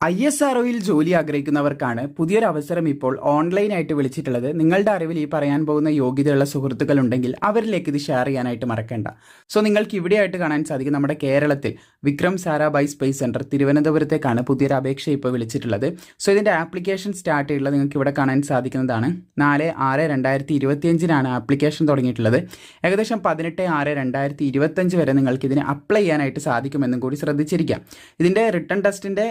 I S R ഒയിൽ ജോലി ആഗ്രഹിക്കുന്നവർക്കാണ് പുതിയൊരു അവസരം ഇപ്പോൾ ഓൺലൈനായിട്ട് വിളിച്ചിട്ടുള്ളത്. നിങ്ങളുടെ അറിവിൽ ഈ പറയാൻ പോകുന്ന യോഗ്യതയുള്ള സുഹൃത്തുക്കൾ ഉണ്ടെങ്കിൽ അവരിലേക്ക് ഇത് ഷെയർ ചെയ്യാനായിട്ട് മറക്കണ്ട. സോ നിങ്ങൾക്ക് ഇവിടെയായിട്ട് കാണാൻ സാധിക്കും നമ്മുടെ കേരളത്തിൽ വിക്രം സാരാഭായ് സ്പേസ് സെന്റർ തിരുവനന്തപുരത്തേക്കാണ് പുതിയൊരു അപേക്ഷ ഇപ്പോൾ വിളിച്ചിട്ടുള്ളത്. സോ ഇതിന്റെ ആപ്ലിക്കേഷൻ സ്റ്റാർട്ട് ചെയ്തിട്ടുള്ളത് നിങ്ങൾക്ക് ഇവിടെ കാണാൻ സാധിക്കുന്നതാണ്. നാല് ആറ് രണ്ടായിരത്തി ഇരുപത്തിയഞ്ചിനാണ് ആപ്ലിക്കേഷൻ തുടങ്ങിയിട്ടുള്ളത്. ഏകദേശം പതിനെട്ട് ആറ് രണ്ടായിരത്തി ഇരുപത്തഞ്ച് വരെ നിങ്ങൾക്ക് ഇതിന് അപ്ലൈ ചെയ്യാനായിട്ട് സാധിക്കുമെന്നും കൂടി ശ്രദ്ധിച്ചിരിക്കാം. ഇതിന്റെ റിട്ടേൺ ടെസ്റ്റിന്റെ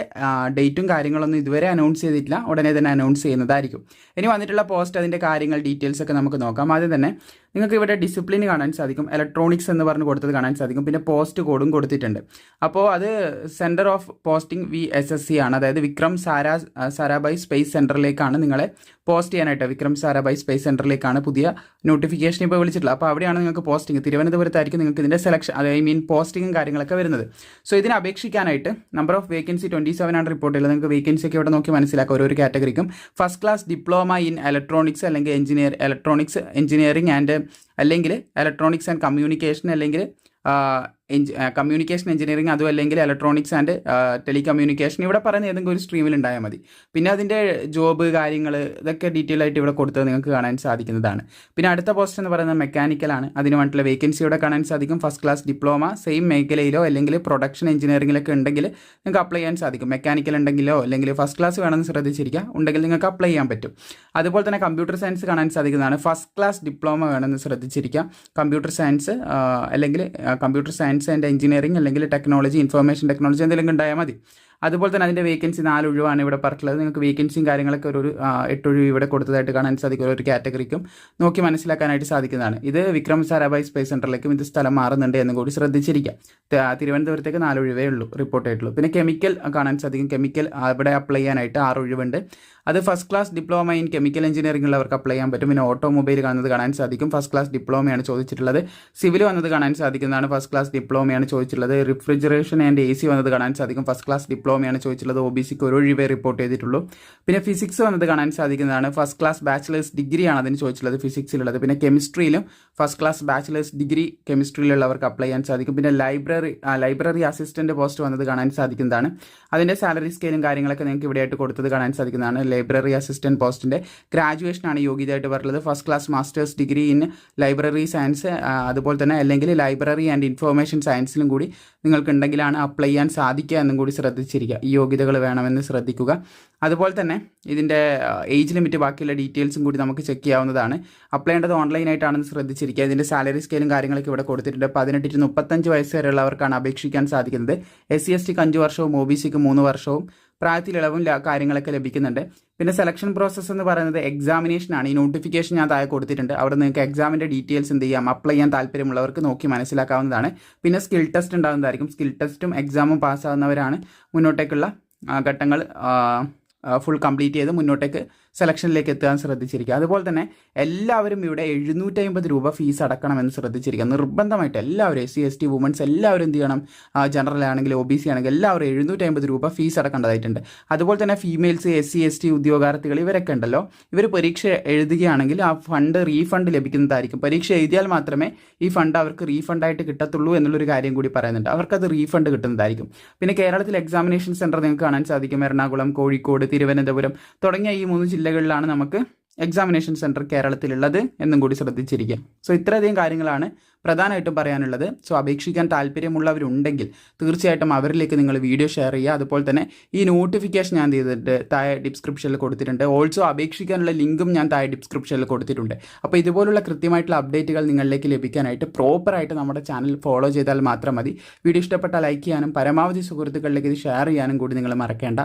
ഡേറ്റും കാര്യങ്ങളൊന്നും ഇതുവരെ അനൗൺസ് ചെയ്തിട്ടില്ല. ഉടനെ തന്നെ അനൗൺസ് ചെയ്യുന്നതായിരിക്കും. ഇനി വന്നിട്ടുള്ള പോസ്റ്റ് അതിന്റെ കാര്യങ്ങൾ ഡീറ്റെയിൽസ് ഒക്കെ നമുക്ക് നോക്കാം. ആദ്യം തന്നെ നിങ്ങൾക്ക് ഇവിടെ ഡിസിപ്ലിൻ കാണാൻ സാധിക്കും. ഇലക്ട്രോണിക്സ് എന്ന് പറഞ്ഞ് കൊടുത്തത് കാണാൻ സാധിക്കും. പിന്നെ പോസ്റ്റ് കോഡും കൊടുത്തിട്ടുണ്ട്. അപ്പോൾ അത് centre of posting V S S C ആണ്. അതായത് വിക്രം സാരാ സാരാഭായ് സ്പേസ് സെന്ററിലേക്കാണ് നിങ്ങളെ പോസ്റ്റ് ചെയ്യാനായിട്ട്. വിക്രം സാരാഭായ് സ്പേസ് സെന്ററിലേക്കാണ് പുതിയ നോട്ടിഫിക്കേഷൻ ഇപ്പോൾ വിളിച്ചിട്ടുള്ളത്. അപ്പോൾ അവിടെയാണ് നിങ്ങൾക്ക് പോസ്റ്റിംഗ് തിരുവനന്തപുരത്തായിരിക്കും നിങ്ങൾക്ക് ഇതിന്റെ സെലക്ഷൻ ഐ മീൻ പോസ്റ്റിങ്ങും കാര്യങ്ങളൊക്കെ വരുന്നത്. സോ ഇതിനെ അപേക്ഷിക്കാനായിട്ട് number of vacancy twenty seven ആണ് റിപ്പോർട്ട് ചെയ്തത്. നിങ്ങൾക്ക് വേക്കൻസി ഒക്കെ ഇവിടെ നോക്കി മനസ്സിലാക്കാം ഓരോ കാറ്റഗറിക്കും first class diploma in electronics അല്ലെങ്കിൽ എഞ്ചിനീയർ ഇലക്ട്രോണിക്സ് എഞ്ചിനീയറിംഗ് ആൻഡ് അല്ലെങ്കിൽ ഇലക്ട്രോണിക്സ് ആൻഡ് കമ്മ്യൂണിക്കേഷൻ അല്ലെങ്കിൽ കമ്മ്യൂണിക്കേഷൻ എഞ്ചിനീയറിംഗ് അതും അല്ലെങ്കിൽ ഇലക്ട്രോണിക്സ് ആൻഡ് ടെലികമ്മ്യൂണിക്കേഷൻ ഇവിടെ പറയുന്ന ഏതെങ്കിലും ഒരു സ്ട്രീമിൽ ഉണ്ടായാൽ മതി. പിന്നെ അതിന്റെ ജോബ് കാര്യങ്ങൾ ഇതൊക്കെ ഡീറ്റെയിൽ ആയിട്ട് ഇവിടെ കൊടുത്തത് നിങ്ങൾക്ക് കാണാൻ സാധിക്കുന്നതാണ്. പിന്നെ അടുത്ത പോസ്റ്റ് എന്ന് പറയുന്നത് മെക്കാനിക്കലാണ് അതിന് വേണ്ടിയിട്ടുള്ള വേക്കൻസി ഇവിടെ കാണാൻ സാധിക്കും. ഫസ്റ്റ് ക്ലാസ് ഡിപ്ലോമ സെയിം മേഖലയിലോ അല്ലെങ്കിൽ പ്രൊഡക്ഷൻ എഞ്ചിനീയറിംഗിലൊക്കെ ഉണ്ടെങ്കിൽ നിങ്ങൾക്ക് അപ്ലൈ ചെയ്യാൻ സാധിക്കും. മെക്കാനിക്കൽ ഉണ്ടെങ്കിലോ അല്ലെങ്കിൽ ഫസ്റ്റ് ക്ലാസ് വേണമെന്ന് ശ്രദ്ധിച്ചിരിക്കുക. ഉണ്ടെങ്കിൽ നിങ്ങൾക്ക് അപ്ലൈ ചെയ്യാൻ പറ്റും. അതുപോലെ തന്നെ കമ്പ്യൂട്ടർ സയൻസ് കാണാൻ സാധിക്കുന്നതാണ്. ഫസ്റ്റ് ക്ലാസ് ഡിപ്ലോമ വേണമെന്ന് ശ്രദ്ധിച്ചിരിക്കുക. കമ്പ്യൂട്ടർ സയൻസ് അല്ലെങ്കിൽ കമ്പ്യൂട്ടർ സയൻസ് ആൻഡ് എഞ്ചിനീയറിംഗ് അല്ലെങ്കിൽ ടെക്നോളജി ഇൻഫർമേഷൻ ടെക്നോളജി എന്തെങ്കിലും ഉണ്ടായാൽ മതി. അതുപോലെ തന്നെ അതിന്റെ വേക്കൻസി നാല് ഒഴിവാണ് ഇവിടെ പറഞ്ഞിട്ടുള്ളത്. നിങ്ങൾക്ക് വേക്കൻസിയും കാര്യങ്ങളൊക്കെ ഒരു എട്ട് ഒഴിവ് ഇവിടെ കൊടുത്തതായിട്ട് കാണാൻ സാധിക്കും. ഒരു കാറ്റഗറിക്കും നോക്കി മനസ്സിലാക്കാനായിട്ട് സാധിക്കുന്നതാണ്. ഇത് വിക്രം സാരാഭായ് സ്പേസ് സെന്ററിലേക്കും ഇത് സ്ഥലം മാറുന്നുണ്ട് എന്നും കൂടി ശ്രദ്ധിച്ചിരിക്കാം. തിരുവനന്തപുരത്തേക്ക് നാല് ഒഴിവേ ഉള്ളൂ റിപ്പോർട്ട് ആയിട്ടുള്ളൂ. പിന്നെ കെമിക്കൽ കാണാൻ സാധിക്കും. കെമിക്കൽ അവിടെ അപ്ലൈ ചെയ്യാനായിട്ട് ആറ് ഒഴിവുണ്ട്. അത് first class diploma in chemical engineering ഉള്ളവർക്ക് അപ്ലൈ ചെയ്യാൻ പറ്റും. പിന്നെ ഓട്ടോമൊബൈൽ കാണുന്നത് കാണാൻ സാധിക്കും. ഫസ്റ്റ് ക്ലാസ് ഡിപ്ലോമയാണ് ചോദിച്ചിട്ടുള്ളത്. സിവിൽ വന്നത് കാണാൻ സാധിക്കുന്നതാണ് ഫസ്റ്റ് ക്ലാസ് ഡിപ്ലോമയാണ് ചോദിച്ചിട്ടുള്ളത്. റിഫ്രിജറേഷൻ ആൻഡ് എ സി വന്നത് കാണാൻ സാധിക്കും. ഫസ്റ്റ് ക്ലാസ് ഡിപ്ലോമയാണ് ചോദിച്ചിട്ടുള്ളത്. ഒ ബി സിക്ക് ഒരു ഒഴിവേ റിപ്പോർട്ട് ചെയ്തിട്ടുള്ളൂ. പിന്നെ ഫിസിക്സ് വന്നത് കാണാൻ സാധിക്കുന്നതാണ്. ഫസ്റ്റ് ക്ലാസ് ബാച്ചിലേഴ്സ് ഡിഗ്രിയാണ് അതിന് ചോദിച്ചിട്ടുള്ളത് ഫിസിക്സിലുള്ളത് പിന്നെ കെമിസ്ട്രിയിലും ഫസ്റ്റ് ക്ലാസ് ബാച്ചിലേഴ്സ് ഡിഗ്രി കെമിസ്ട്രിയിലുള്ളവർക്ക് അപ്ലൈ ചെയ്യാൻ സാധിക്കും. പിന്നെ ലൈബ്രറി ലൈബ്രറി അസിസ്റ്റന്റ് പോസ്റ്റ് വന്നത് കാണാൻ സാധിക്കുന്നതാണ്. അതിന്റെ സാലറി സ്കെയിലും കാര്യങ്ങളൊക്കെ നിങ്ങൾക്ക് ഇവിടെയായിട്ട് കൊടുത്തത് കാണാൻ സാധിക്കുന്നതാണ്. ലൈബ്രറി അസിസ്റ്റന്റ് പോസ്റ്റിന്റെ ഗ്രാജുവേഷനാണ് യോഗ്യതയായിട്ട് പറയുന്നത് first class masters degree in library science അതുപോലെ തന്നെ അല്ലെങ്കിൽ ലൈബ്രറി ആൻഡ് ഇൻഫർമേഷൻ സയൻസിലും കൂടി നിങ്ങൾക്ക് ഉണ്ടെങ്കിലാണ് അപ്ലൈ ചെയ്യാൻ സാധിക്കുക എന്നും കൂടി ശ്രദ്ധിച്ചിരിക്കുക ഈ യോഗ്യതകൾ വേണമെന്ന് ശ്രദ്ധിക്കുക. അതുപോലെ തന്നെ ഇതിന്റെ ഏജ് ലിമിറ്റ് ബാക്കിയുള്ള ഡീറ്റെയിൽസും കൂടി നമുക്ക് ചെക്ക് ചെയ്യാവുന്നതാണ്. അപ്ലൈ ചെയ്യേണ്ടത് ഓൺലൈനായിട്ടാണെന്ന് ശ്രദ്ധിച്ചിരിക്കുക. ഇതിന്റെ സാലറി സ്കെയിലും കാര്യങ്ങളൊക്കെ ഇവിടെ കൊടുത്തിട്ടുണ്ട്. പതിനെട്ട് ടു മുപ്പത്തഞ്ച് വയസ്സ് വരെയുള്ളവർക്കാണ് അപേക്ഷിക്കാൻ സാധിക്കുന്നത്. എസ് സി എസ് ടിക്ക് അഞ്ച് വർഷവും ഒ ബി സിക്ക് മൂന്ന് വർഷവും പ്രായത്തിൽ ഇളവും കാര്യങ്ങളൊക്കെ ലഭിക്കുന്നുണ്ട്. പിന്നെ സെലക്ഷൻ പ്രോസസ്സ് എന്ന് പറയുന്നത് എക്സാമിനേഷൻ ആണ്. ഈ നോട്ടിഫിക്കേഷൻ ഞാൻ താഴെ കൊടുത്തിട്ടുണ്ട്. അവിടെ നിങ്ങൾക്ക് എക്സാമിന്റെ ഡീറ്റെയിൽസ് എന്ത് ചെയ്യാം അപ്ലൈ ചെയ്യാൻ താല്പര്യമുള്ളവർക്ക് നോക്കി മനസ്സിലാക്കാവുന്നതാണ്. പിന്നെ സ്കിൽ ടെസ്റ്റ് ഉണ്ടാകുന്നതായിരിക്കും. സ്കിൽ ടെസ്റ്റും എക്സാമും പാസ്സാകുന്നവരാണ് മുന്നോട്ടേക്കുള്ള ഘട്ടങ്ങൾ ഫുൾ കംപ്ലീറ്റ് ചെയ്ത് മുന്നോട്ടേക്ക് സെലക്ഷനിലേക്ക് എത്താൻ ശ്രദ്ധിച്ചിരിക്കുക. അതുപോലെ തന്നെ എല്ലാവരും ഇവിടെ എഴുന്നൂറ്റി അമ്പത് രൂപ ഫീസ് അടക്കണമെന്ന് ശ്രദ്ധിച്ചിരിക്കുക. നിർബന്ധമായിട്ട് എല്ലാവരും S C S T women's എല്ലാവരും എന്ത് ചെയ്യണം? ജനറൽ ആണെങ്കിൽ ഒ ബി സി ആണെങ്കിൽ എല്ലാവരും എഴുന്നൂറ്റി അമ്പത് രൂപ ഫീസ് അടക്കേണ്ടതായിട്ടുണ്ട്. അതുപോലെ തന്നെ females S C S T ഉദ്യോഗാർത്ഥികൾ ഇവരൊക്കെ ഉണ്ടല്ലോ. ഇവർ പരീക്ഷ എഴുതുകയാണെങ്കിൽ ആ ഫണ്ട് റീഫണ്ട് ലഭിക്കുന്നതായിരിക്കും. പരീക്ഷ എഴുതിയാൽ മാത്രമേ ഈ ഫണ്ട് അവർക്ക് റീഫണ്ടായിട്ട് കിട്ടത്തുള്ളൂ എന്നുള്ളൊരു കാര്യം കൂടി പറയുന്നുണ്ട്. അവർക്കത് റീഫണ്ട് കിട്ടുന്നതായിരിക്കും. പിന്നെ കേരളത്തിൽ എക്സാമിനേഷൻ സെന്റർ നിങ്ങൾക്ക് കാണാൻ സാധിക്കും. എറണാകുളം കോഴിക്കോട് തിരുവനന്തപുരം തുടങ്ങിയ ഈ മൂന്ന് ജില്ലകളിലാണ് നമുക്ക് എക്സാമിനേഷൻ സെന്റർ കേരളത്തിലുള്ളത് എന്നും കൂടി ശ്രദ്ധിച്ചിരിക്കുക സോ ഇത്രയധികം കാര്യങ്ങളാണ് പ്രധാനമായിട്ടും പറയാനുള്ളത്. സോ അപേക്ഷിക്കാൻ താല്പര്യമുള്ളവരുണ്ടെങ്കിൽ തീർച്ചയായിട്ടും അവരിലേക്ക് നിങ്ങൾ വീഡിയോ ഷെയർ ചെയ്യുക. അതുപോലെ തന്നെ ഈ നോട്ടിഫിക്കേഷൻ ഞാൻ ചെയ്തിട്ട് താഴെ ഡിസ്ക്രിപ്ഷനിൽ കൊടുത്തിട്ടുണ്ട്. ഓൾസോ അപേക്ഷിക്കാനുള്ള ലിങ്കും ഞാൻ താഴെ ഡിസ്ക്രിപ്ഷനിൽ കൊടുത്തിട്ടുണ്ട്. അപ്പോൾ ഇതുപോലുള്ള കൃത്യമായിട്ടുള്ള അപ്ഡേറ്റുകൾ നിങ്ങളിലേക്ക് ലഭിക്കാനായിട്ട് പ്രോപ്പറായിട്ട് നമ്മുടെ ചാനൽ ഫോളോ ചെയ്താൽ മാത്രം മതി. വീഡിയോ ഇഷ്ടപ്പെട്ടാൽ ലൈക്ക് ചെയ്യാനും പരമാവധി സുഹൃത്തുക്കളിലേക്ക് ഇത് ഷെയർ ചെയ്യാനും കൂടി നിങ്ങൾ മറക്കേണ്ട.